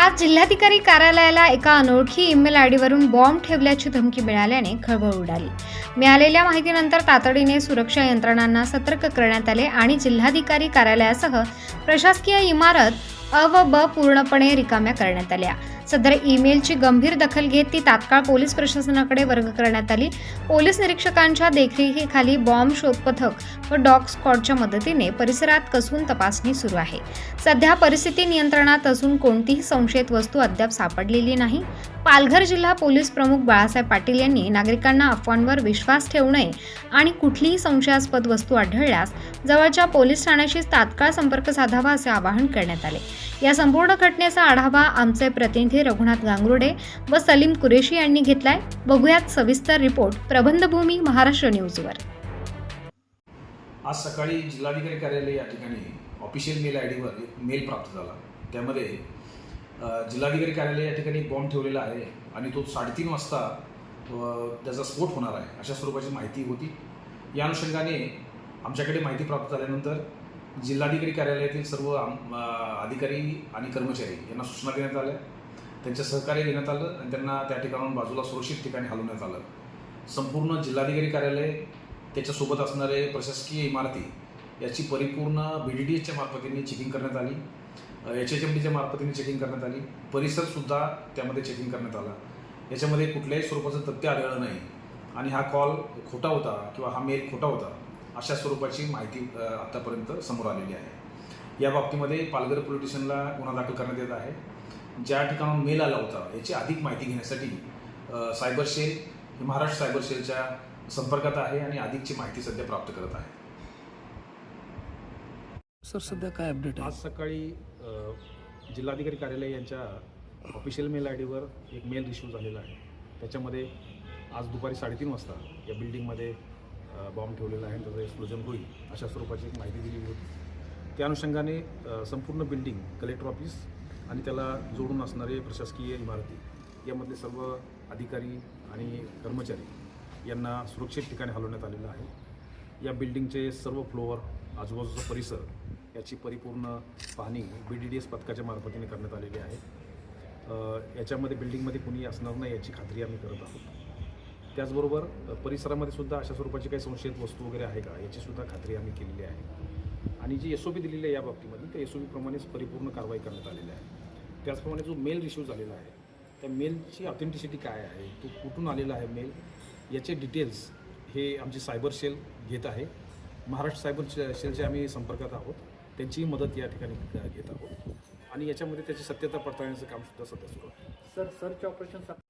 आज जिल्हाधिकारी कार्यालयाला एका अनोळखी ईमेल आयडीवरून बॉम्ब ठेवल्याची धमकी मिळाल्याने खळबळ उडाली. मिळालेल्या माहितीनंतर तातडीने सुरक्षा यंत्रणांना सतर्क करण्यात आले आणि जिल्हाधिकारी कार्यालयासह प्रशासकीय इमारत अ व ब पूर्णपणे रिकाम्या करण्यात आल्या. सदर ईमेलची गंभीर दखल घेत ती तात्काळ पोलीस प्रशासनाकडे वर्ग करण्यात आली. पोलीस निरीक्षकांच्या देखरेखीखाली बॉम्ब शोध पथक व डॉग स्कॉडच्या मदतीने परिसरात कसून तपासणी सुरू आहे. सध्या परिस्थिती नियंत्रणात असून कोणतीही संशयित वस्तू अद्याप सापडलेली नाही. पालघर जिल्हा पोलीस प्रमुख बाळासाहेब पाटील यांनी नागरिकांना अफवांवर विश्वास ठेवू नये आणि कुठलीही संशयास्पद वस्तू आढळल्यास जवळच्या पोलीस ठाण्याशी तात्काळ संपर्क साधावा असे आवाहन करण्यात आले. या संपूर्ण घटनेचा आढावा आमचे प्रतिनिधी रघुनाथ गांगुर्डे व सलीम कुरेशी यांनी घेतलाय. बघूयात सविस्तर रिपोर्ट प्रबंधभूमी महाराष्ट्र न्यूजवर. आज सकाळी जिल्हाधिकारी कार्यालय या ठिकाणी ऑफिशियल मेल आय डीवर एक मेल प्राप्त झाला. त्यामध्ये जिल्हाधिकारी कार्यालय या ठिकाणी बॉम्ब ठेवलेला आहे आणि तो साडेतीन वाजता त्याचा स्फोट होणार आहे अशा स्वरूपाची माहिती होती. या अनुषंगाने आमच्याकडे माहिती प्राप्त झाल्यानंतर जिल्हाधिकारी कार्यालयातील सर्व आम- अधिकारी आणि कर्मचारी यांना सूचना देण्यात आल्या. त्यांचं सहकार्य देण्यात आलं आणि त्यांना त्या ठिकाणाहून बाजूला सुरक्षित ठिकाणी हलवण्यात आलं. संपूर्ण जिल्हाधिकारी कार्यालय त्याच्यासोबत असणारे प्रशासकीय इमारती याची परिपूर्ण बी डी डी एसच्या मार्फतीने चेकिंग करण्यात आली. एच एच एम डीच्या मार्फतीने चेकिंग करण्यात आली. परिसरसुद्धा त्यामध्ये चेकिंग करण्यात आला. याच्यामध्ये कुठल्याही स्वरूपाचं तथ्य आढळलं नाही. आणि हा कॉल खोटा होता किंवा हा मेल खोटा होता अशा स्वरूपाची माहिती अ, आत्तापर्यंत समोर आलेली आहे. या बाबतीमध्ये पालघर पोलीस स्टेशनला गुन्हा दाखल करण्यात येत आहे. ज्या ठिकाणाहून मेल आला होता याची अधिक माहिती घेण्यासाठी सायबर सेल हे महाराष्ट्र सायबर सेलच्या संपर्कात आहे आणि अधिकची माहिती सध्या प्राप्त करत आहे. सर सध्या काय अपडेट आज सकाळी जिल्हाधिकारी कार्यालय यांच्या ऑफिशियल मेल आय डीवर एक मेल रिसिव्ह झालेला आहे. त्याच्यामध्ये आज दुपारी साडेतीन वाजता या बिल्डिंगमध्ये बॉम्ब ठेवलेला आहे त्याचं एक्सप्लोजन होईल अशा स्वरूपाची एक माहिती दिलेली होती. त्या अनुषंगाने संपूर्ण बिल्डिंग कलेक्टर ऑफिस आणि त्याला जोडून असणारे प्रशासकीय इमारती यामधले सर्व अधिकारी आणि कर्मचारी यांना सुरक्षित ठिकाणी हलवण्यात आलेलं आहे. या बिल्डिंगचे सर्व फ्लोअर आजूबाजूचा परिसर याची परिपूर्ण पाहणी बी डी डी एस पथकाच्या मार्फतीने करण्यात आलेली आहे. याच्यामध्ये बिल्डिंगमध्ये कुणी असणार नाही याची खात्री आम्ही करत आहोत. त्याचबरोबर परिसरामध्ये सुद्धा अशा स्वरूपाची काही संशयित वस्तू वगैरे आहे का? याची सुद्धा खात्री आम्ही केलेली आहे. आणि जी एस ओ पी दिलेली आहे या बाबतीमध्ये त्या एस ओ पीप्रमाणेच परिपूर्ण कारवाई करण्यात आलेली आहे. त्याचप्रमाणे जो मेल रिसिव्ह झालेला आहे त्या मेलची ऑथेंटिसिटी काय आहे? तो कुठून आलेला आहे मेल? याचे डिटेल्स हे आमची सायबर सेल घेत आहे. महाराष्ट्र सायबर शे- सेलचे आम्ही संपर्कात आहोत. त्यांचीही मदत या ठिकाणी घेत आहोत. आणि याच्यामध्ये त्याची सत्यता पडताळण्याचं काम सुद्धा सध्या सुरू आहे. Sir search operation